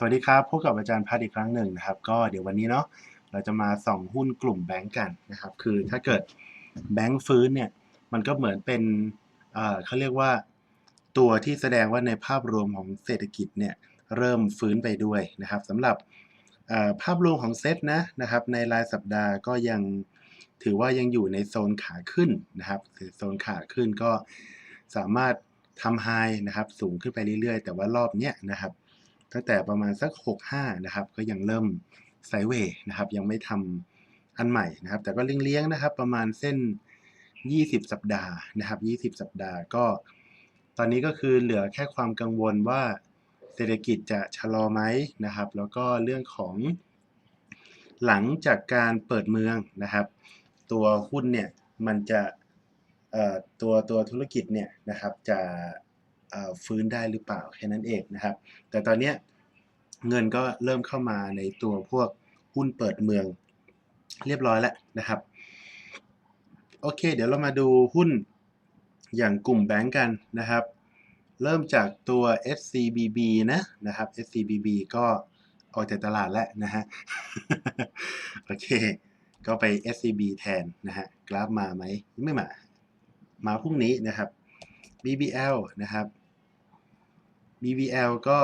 สวัสดีครับพบกับอาจารย์พัฒอีกครั้งหนึ่งนะครับ ก็เดี๋ยววันนี้เนาะเราจะมาส่องหุ้นกลุ่มแบงก์กันนะครับ คือถ้าเกิดแบงก์ฟื้นเนี่ยมันก็เหมือนเป็นเอ่อเขาเรียกว่าตัวที่แสดงว่าในภาพรวมของเศรษฐกิจเนี่ยเริ่มฟื้นไปด้วยนะครับสำหรับภาพรวมของเซตนะนะครับ ในรายสัปดาห์ก็ยังถือว่ายังอยู่ในโซนขาขึ้นนะครับโซนขาขึ้นก็สามารถทำไฮนะครับสูงขึ้นไปเรื่อยๆ แต่ว่ารอบเนี้ยนะครับ ตั้งแต่ประมาณสัก 65 นะครับ ก็ยังเริ่มไซเวย์นะครับ ยังไม่ทำอันใหม่นะครับ แต่ก็เลี้ยงๆนะครับ ประมาณเส้น 20 สัปดาห์นะครับ 20 สัปดาห์ก็ ตอนนี้ก็คือเหลือแค่ความกังวลว่าเศรษฐกิจจะชะลอไหมนะครับ แล้วก็เรื่องของหลังจากการเปิดเมืองนะครับ ตัวหุ้นเนี่ยมันจะตัวตัวธุรกิจเนี่ยนะครับจะ ฟื้นได้หรือเปล่าแค่นั้นเองนะครับ แต่ตอนนี้เงินก็เริ่มเข้ามาในตัวพวกหุ้นเปิดเมืองเรียบร้อยแล้วนะครับ โอเค เดี๋ยวเรามาดูหุ้นอย่างกลุ่มแบงก์กันนะครับ เริ่มจากตัว SCBB นะนะครับ SCBB ก็ออกจากตลาดแล้วนะฮะ โอเค ก็ไป SCB แทนนะฮะ กราฟมาไหม ไม่มา มาพรุ่งนี้นะครับ BBL นะครับ BBL ก็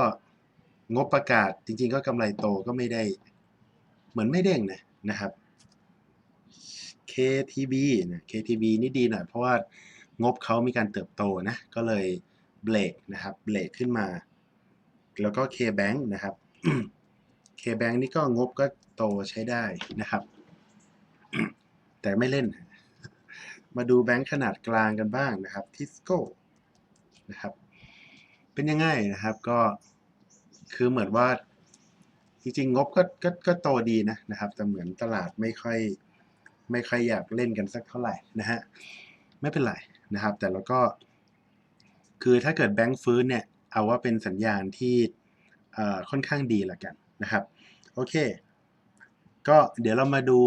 งบประกาศจริง ๆ ก็กำไรโตก็ไม่ได้ เหมือนไม่เด้งนะนะครับ KTB นะ KTB นี่ดีหน่อยเพราะว่างบเขามีการเติบโตนะ ก็เลยเบรกนะครับเบรกขึ้นมา แล้วก็ KBank นะครับ KBank นี่ก็งบก็โตใช้ได้นะครับ แต่ไม่เล่น มาดูแบงค์ขนาดกลางกันบ้างนะครับทิสโก้นะครับ เป็นยังไงนะครับก็คือเหมือนว่าจริงๆงบก็ก็ก็โตดีนะนะครับ แต่เหมือนตลาดไม่ค่อยไม่ค่อยอยากเล่นกันสักเท่าไหร่นะฮะไม่เป็นไรนะครับ แต่เราก็ คือถ้าเกิดแบงค์ฟื้นเนี่ยเอาว่าเป็นสัญญาณที่ค่อนข้างดีละกันนะครับโอเค ก็เดี๋ยวเรามาดู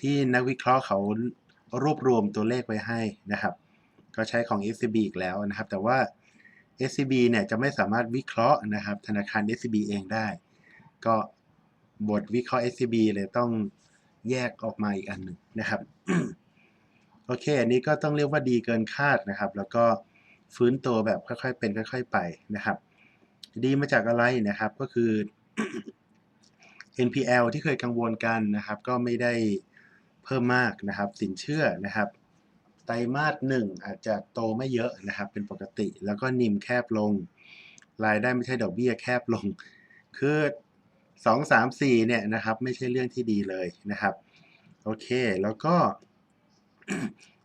ที่นักวิเคราะห์เขารวบรวมตัวเลขไว้ให้นะครับ ก็ใช้ของ SCB อีกแล้วนะครับ แต่ว่า SCB เนี่ยจะไม่สามารถวิเคราะห์นะครับ ธนาคาร SCB เองได้ ก็บทวิเคราะห์ SCB เลยต้องแยกออกมาอีกอันหนึ่งนะครับ โอเค อันนี้ก็ต้องเรียกว่าดีเกินคาดนะครับ แล้วก็ฟื้นตัวแบบค่อยๆเป็นค่อยๆไปนะครับ ดีมาจากอะไรนะครับก็คือ NPL ที่เคยกังวลกันนะครับ ก็ไม่ได้เพิ่มมากนะครับ สินเชื่อนะครับ ไตรมาสหนึ่งอาจจะโตไม่เยอะนะครับ เป็นปกติ แล้วก็นิมแคบลง รายได้ไม่ใช่ดอกเบี้ยแคบลง คือสองสามสี่เนี่ยนะครับ ไม่ใช่เรื่องที่ดีเลยนะครับ โอเค แล้วก็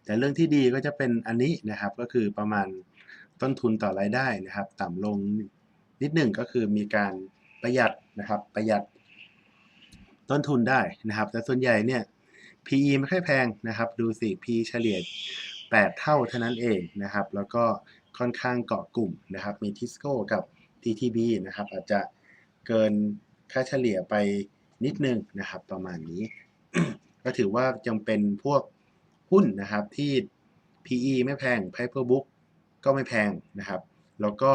แต่เรื่องที่ดีก็จะเป็นอันนี้นะครับ ก็คือประมาณต้นทุนต่อรายได้นะครับ ต่ำลงนิดหนึ่งก็คือมีการประหยัดนะครับ ประหยัดต้นทุนได้นะครับ แต่ส่วนใหญ่เนี่ย PE ไม่ค่อยแพงนะครับ ดูสิ P เฉลี่ย 8 เท่าเท่านั้นเองนะครับ แล้วก็ค่อนข้างเกาะกลุ่มนะครับ มี Tisco กับ TTB นะครับ อาจจะเกินค่าเฉลี่ยไปนิดนึงนะครับ ประมาณนี้ ก็ถือว่ายังเป็นพวกหุ้นนะครับที่ PE ไม่แพง Paper Book ก็ไม่แพงนะครับ แล้วก็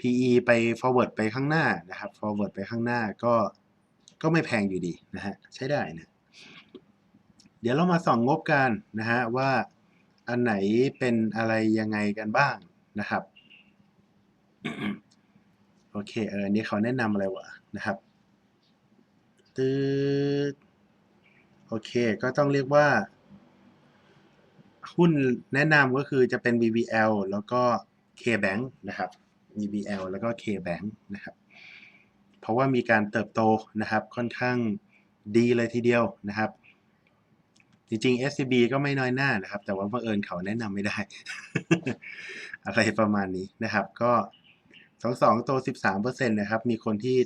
PE ไป forward ไปข้างหน้านะครับ forward ไปข้างหน้าก็ก็ไม่แพงอยู่ดีนะฮะ ใช้ได้นะ เดี๋ยวเรามาส่องงบกันนะฮะว่าอันไหนเป็นอะไรยังไงกันบ้างนะครับ โอเคเอออันนี้เขาแนะนำอะไรวะนะครับตืดโอเค ก็ต้องเรียกว่า หุ้นแนะนำก็คือจะเป็น BBL แล้วก็ KBank นะครับ BBL แล้วก็ KBank นะครับ เพราะว่ามีการเติบโตนะครับค่อนข้างดีเลยทีเดียวนะครับ จริงๆ SCB ก็ไม่น้อยหน้านะครับ แต่ว่าบังเอิญเขาแนะนำไม่ได้ อะไรประมาณนี้นะครับ ก็สองสองโต13%นต์นะครับ มีคนที่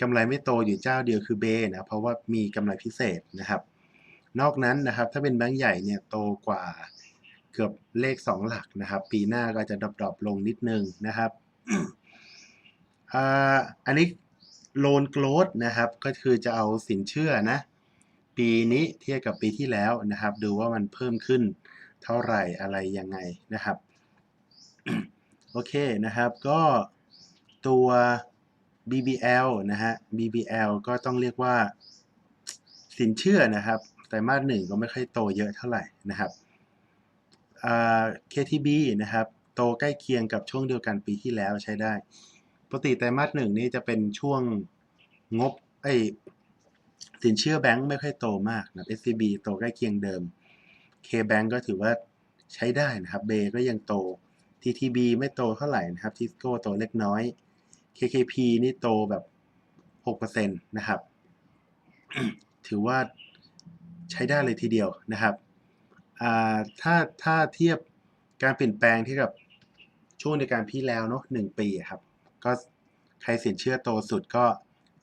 กำไรไม่โตอยู่เจ้าเดียวคือเบนะ เพราะว่ามีกำไรพิเศษนะครับ นอกนั้นนะครับ ถ้าเป็นแบงก์ใหญ่เนี่ยโตกว่าเกือบเลข 2 หลักนะครับ ปีหน้าก็จะดรอปลงนิดนึงนะครับอันนี้โลนโกลดนะครับ ก็คือจะเอาสินเชื่อนะ ปีนี้เทียบกับปีที่แล้วนะครับ ดูว่ามันเพิ่มขึ้นเท่าไหร่อะไรยังไงนะครับ โอเคนะครับ ก็ตัว BBL นะฮะ BBL ก็ต้องเรียกว่าสินเชื่อนะครับไตรมาสหนึ่งก็ไม่ค่อยโตเยอะเท่าไหร่นะครับ KTB นะครับ โตใกล้เคียงกับช่วงเดียวกันปีที่แล้วใช้ได้ ปกติไตรมาสหนึ่งนี่จะเป็นช่วงงบไอ สินเชื่อแบงก์ไม่ค่อยโตมากนะ SCB โตใกล้เคียงเดิม KBank ก็ถือว่าใช้ได้นะครับเบก็ยังโต TTB ไม่โตเท่าไหร่นะครับ Tisco โตเล็กน้อย KKP นี่โตแบบ6%นะครับ ถือว่าใช้ได้เลยทีเดียวนะครับถ้าถ้าเทียบการเปลี่ยนแปลงที่กับช่วงในการพี่แล้วเนาะหนึ่งปีครับ ก็ใครสินเชื่อโตสุดก็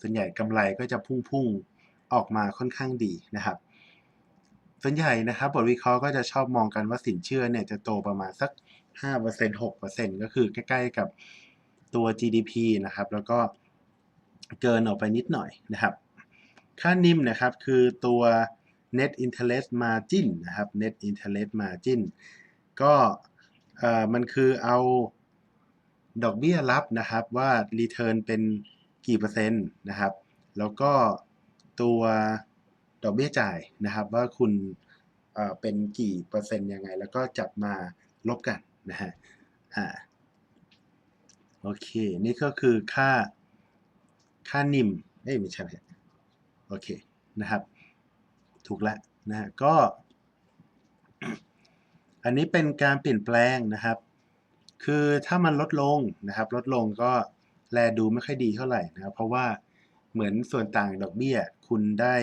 ส่วนใหญ่กำไรก็จะพุ่งๆ ออกมาค่อนข้างดีนะครับ ส่วนใหญ่นะครับบทวิเคราะห์ก็จะชอบมองกันว่าสินเชื่อเนี่ยจะโตประมาณสัก 5% 6%ก็คือใกล้ๆกับตัว GDP นะครับ แล้วก็เกินออกไปนิดหน่อยนะครับค่านิ่มนะครับคือตัว net interest margin นะครับ net interest margin ก็เอ่อมันคือเอาดอกเบี้ยรับนะครับว่า return เป็นกี่เปอร์เซ็นต์นะครับ แล้วก็ ตัวดอกเบี้ยจ่ายนะครับ ว่าคุณเป็นกี่เปอร์เซ็นต์ยังไง แล้วก็จับมาลบกันนะฮะอ่าโอเค นี่ก็คือค่าค่านิมเอ้ยไม่ใช่ไม่ใช่โอเคนะครับ ถูกแล้วนะฮะก็ อันนี้เป็นการเปลี่ยนแปลงนะครับ คือถ้ามันลดลงนะครับ ลดลงก็แลดูไม่ค่อยดีเท่าไหร่นะครับ เพราะว่า เหมือนส่วนต่างดอกเบี้ยคุณได้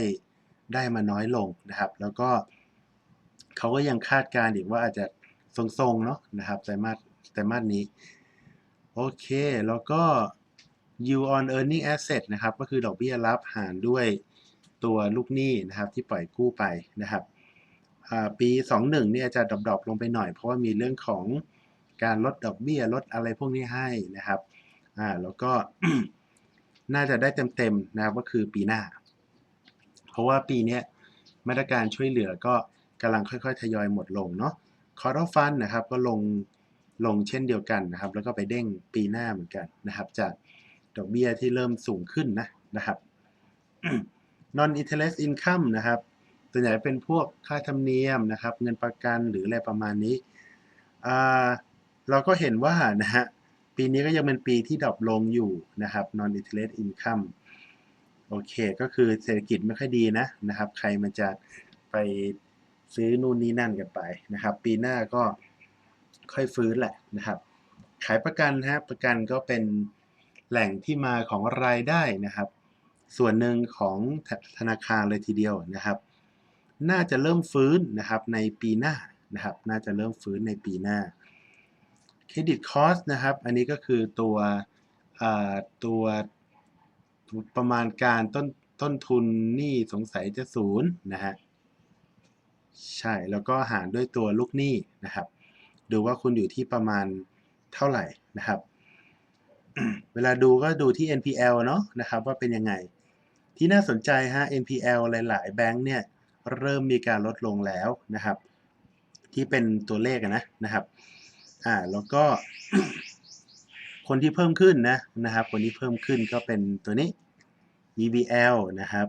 ได้มาน้อยลงนะครับ แล้วก็เขาก็ยังคาดการณ์อีกว่าอาจจะทรงๆเนาะนะครับไตรมาสไตรมาสนี้ โอเค แล้วก็ yield on earning asset นะครับ ก็คือดอกเบี้ยรับหารด้วยตัวลูกหนี้นะครับที่ปล่อยกู้ไปนะครับอ่าปี 21เนี่ยจะดรอปลงไปหน่อย เพราะว่ามีเรื่องของการลดดอกเบี้ยลดอะไรพวกนี้ให้นะครับอ่าแล้วก็ น่าจะได้เต็มๆนะครับก็คือปีหน้า เพราะว่าปีนี้มาตรการช่วยเหลือก็กำลังค่อยๆ ทยอยหมดลงเนาะคอร์ดฟันนะครับก็ลงลงเช่นเดียวกันนะครับ แล้วก็ไปเด้งปีหน้าเหมือนกันนะครับ จากดอกเบี้ยที่เริ่มสูงขึ้นนะนะครับ non interest income นะครับส่วนใหญ่เป็นพวกค่าธรรมเนียมนะครับ เงินประกันหรืออะไรประมาณนี้ เราก็เห็นว่านะฮะ ปีนี้ก็ยังเป็นปีที่ดรอปลงอยู่นะครับ non interest income โอเค ก็คือเศรษฐกิจไม่ค่อยดีนะนะครับ ใครมันจะไปซื้อนู่นนี่นั่นกันไปนะครับ ปีหน้าก็ค่อยฟื้นแหละนะครับ ขายประกันฮะประกันก็เป็นแหล่งที่มาของรายได้นะครับ ส่วนหนึ่งของธนาคารเลยทีเดียวนะครับ น่าจะเริ่มฟื้นนะครับในปีหน้านะครับ น่าจะเริ่มฟื้นในปีหน้า เครดิตคอสนะครับ อันนี้ก็คือตัวตัวประมาณการต้นต้นทุนหนี้สงสัยจะศูนย์นะฮะใช่แล้วก็หารด้วยตัวลูกหนี้นะครับ ดูว่าคุณอยู่ที่ประมาณเท่าไหร่นะครับ เวลาดูก็ดูที่ NPL เนาะนะครับว่าเป็นยังไง ที่น่าสนใจฮะ NPL หลาย ๆ แบงค์เนี่ยเริ่มมีการลดลงแล้วนะครับ ที่เป็นตัวเลขนะนะครับ อ่าแล้วก็ คนที่เพิ่มขึ้นนะนะครับ คนที่เพิ่มขึ้นก็เป็นตัวนี้ BBL นะครับ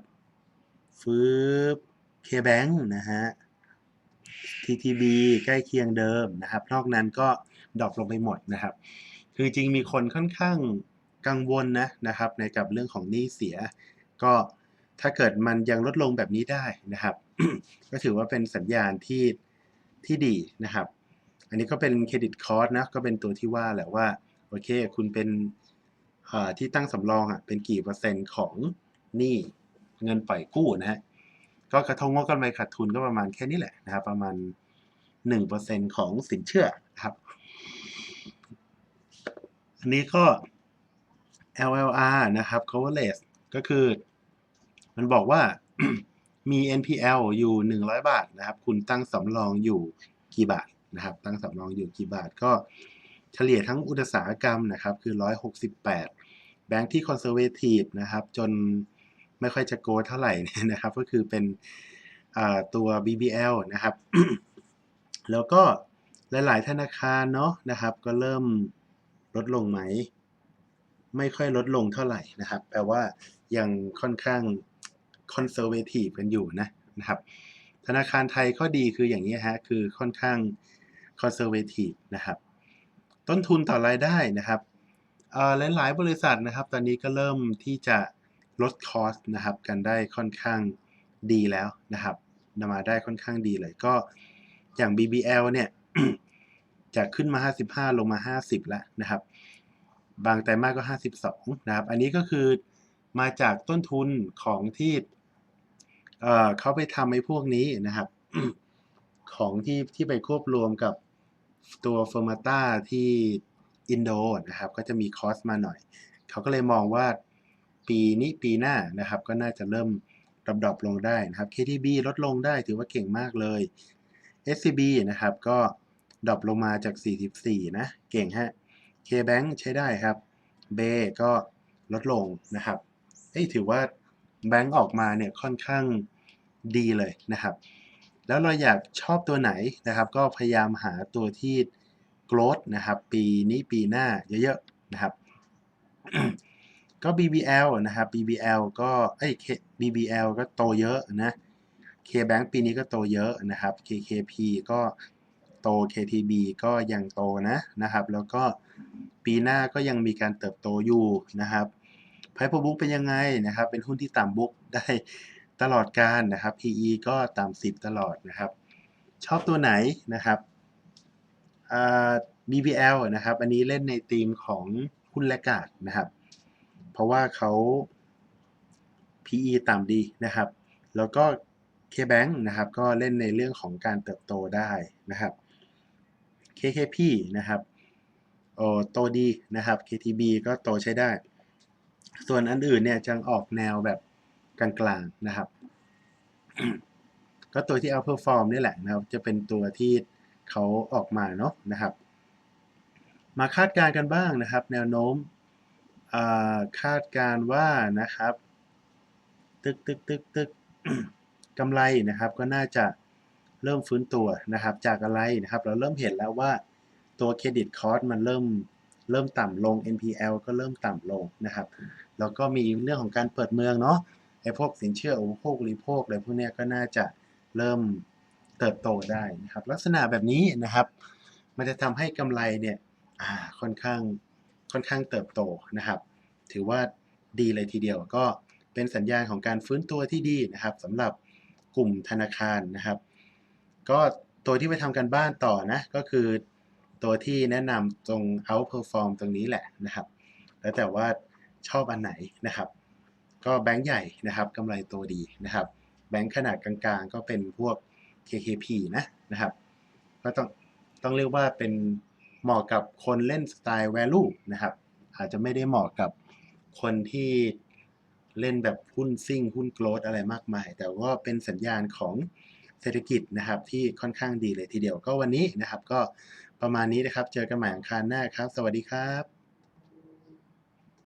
ฟืบ KBank นะฮะ TTB ใกล้เคียงเดิมนะครับ นอกนั้นก็ดรอปลงไปหมดนะครับ คือจริงมีคนค่อนข้างกังวลนะนะครับ ในกับเรื่องของหนี้เสีย ก็ถ้าเกิดมันยังลดลงแบบนี้ได้นะครับ ก็ถือว่าเป็นสัญญาณที่ที่ดีนะครับ อันนี้ก็เป็นเครดิตคอร์สนะก็เป็นตัวที่ว่าแหละว่าโอเค คุณเป็นที่ตั้งสำรองอะเป็นกี่เปอร์เซ็นต์ของหนี้เงินปล่อยกู้นะฮะก็กระทงงบกำไรขาดทุนก็ประมาณแค่นี้แหละนะครับประมาณ 1%ของสินเชื่อครับ อันนี้ก็ LLR นะครับ coverage ก็คือ มันบอกว่ามี NPL อยู่ 100 บาทนะครับ คุณตั้งสำรองอยู่กี่บาท นะครับ ตั้งสำรองอยู่กี่บาทก็เฉลี่ยทั้งอุตสาหกรรมนะครับ คือ 168 แบงค์ที่ conservative นะครับ จนไม่ค่อยจะโกเท่าไหร่นะครับ ก็คือเป็นตัว BBL นะครับ แล้วก็หลาย ๆ ธนาคารเนาะนะครับ ก็เริ่มลดลงไหม ไม่ค่อยลดลงเท่าไหร่นะครับ แปลว่ายังค่อนข้างคอนเซอร์เวทีฟกันอยู่นะนะครับ ธนาคารไทยข้อดีคืออย่างนี้ฮะ คือค่อนข้าง คอนเซอร์เวทีฟนะครับ ต้นทุนต่อรายได้นะครับหลายๆ บริษัทนะครับ ตอนนี้ก็เริ่มที่จะลดคอสนะครับ กันได้ค่อนข้างดีแล้วนะครับนำมาได้ค่อนข้างดีเลยก็อย่าง BBL เนี่ยจะขึ้นมา 55 ลงมา 50 แล้วนะครับ บางไตรมาสก็ 52 นะครับ อันนี้ก็คือมาจากต้นทุนของที่เเขาไปทำไอ้พวกนี้นะครับ ของที่ที่ไปควบรวมกับ ตัวเฟอร์มาต้าที่อินโดนะครับ ก็จะมีคอสมาหน่อย เขาก็เลยมองว่าปีนี้ปีหน้านะครับ ก็น่าจะเริ่มดรอปลงได้นะครับ KTB ลดลงได้ถือว่าเก่งมากเลย SCB นะครับก็ดรอปลงมาจาก 44 นะ เก่งฮะ KBank ใช้ได้ครับเบก็ลดลงนะครับเอ้ถือว่าแบงก์ออกมาเนี่ยค่อนข้างดีเลยนะครับ แล้วเราอยากชอบตัวไหนนะครับ ก็พยายามหาตัวที่ growth นะครับ ปีนี้ปีหน้าเยอะๆนะครับ ก็ BBL นะครับ BBL ก็เอ้ย K- BBL ก็โตเยอะนะ KBank ปีนี้ก็โตเยอะนะครับ KKP ก็โต KTB ก็ยังโตนะนะครับ แล้วก็ปีหน้าก็ยังมีการเติบโตอยู่นะครับไพโ r บุ๊กเป็นยังไงนะครับ เป็นหุ้นที่ต่ำบุ๊กได้ ตลอดการนะครับ PE ก็ต่ำ10 ตลอดนะครับ ชอบตัวไหนนะครับ BBL นะครับ อันนี้เล่นในธีมของหุ้นและกาดนะครับ เพราะว่าเขา PE ต่ำดีนะครับ แล้วก็ KBank นะครับ ก็เล่นในเรื่องของการเติบโตได้นะครับ KKP นะครับโอ้โตดีนะครับ KTB ก็โตใช้ได้ ส่วนอันอื่นเนี่ยจะออกแนวแบบ กลางๆนะครับ ก็ตัวที่ outperform นี่แหละนะครับ จะเป็นตัวที่เขาออกมาเนาะนะครับ มาคาดการณ์กันบ้างนะครับ แนวโน้มคาดการณ์ว่านะครับ ตึกตึกตึกตึกกำไรนะครับก็น่าจะเริ่มฟื้นตัวนะครับ จากอะไรนะครับ เราเริ่มเห็นแล้วว่าตัวเครดิตคอร์สมันเริ่มเริ่มต่ำลง NPL ก็เริ่มต่ำลงนะครับ แล้วก็มีเรื่องของการเปิดเมืองเนาะ ไอ้พวกสินเชื่ออุปโภคบริโภคอะไรพวกนี้ก็น่าจะเริ่มเติบโตได้นะครับ ลักษณะแบบนี้นะครับ มันจะทำให้กำไรเนี่ยค่อนข้างค่อนข้างเติบโตนะครับ ถือว่าดีเลยทีเดียวก็เป็นสัญญาณของการฟื้นตัวที่ดีนะครับสำหรับกลุ่มธนาคารนะครับ ก็ตัวที่ไปทำกันบ้านต่อนะก็คือตัวที่แนะนำตรง outperform ตรงนี้แหละนะครับ แล้วแต่ว่าชอบอันไหนนะครับ ก็แบงก์ใหญ่นะครับกำไรโตดีนะครับ แบงก์ขนาดกลางๆ ก็เป็นพวก KKP นะนะครับ ก็ต้องต้องเรียกว่าเป็นเหมาะกับคนเล่นสไตล์ value นะครับ อาจจะไม่ได้เหมาะกับคนที่เล่นแบบหุ้นซิ่ง หุ้นโกลดอะไรมากมาย แต่ว่าเป็นสัญญาณของเศรษฐกิจนะครับที่ค่อนข้างดีเลยทีเดียวก็วันนี้นะครับ ก็ประมาณนี้นะครับ เจอกันใหม่อังคารหน้าครับ สวัสดีครับ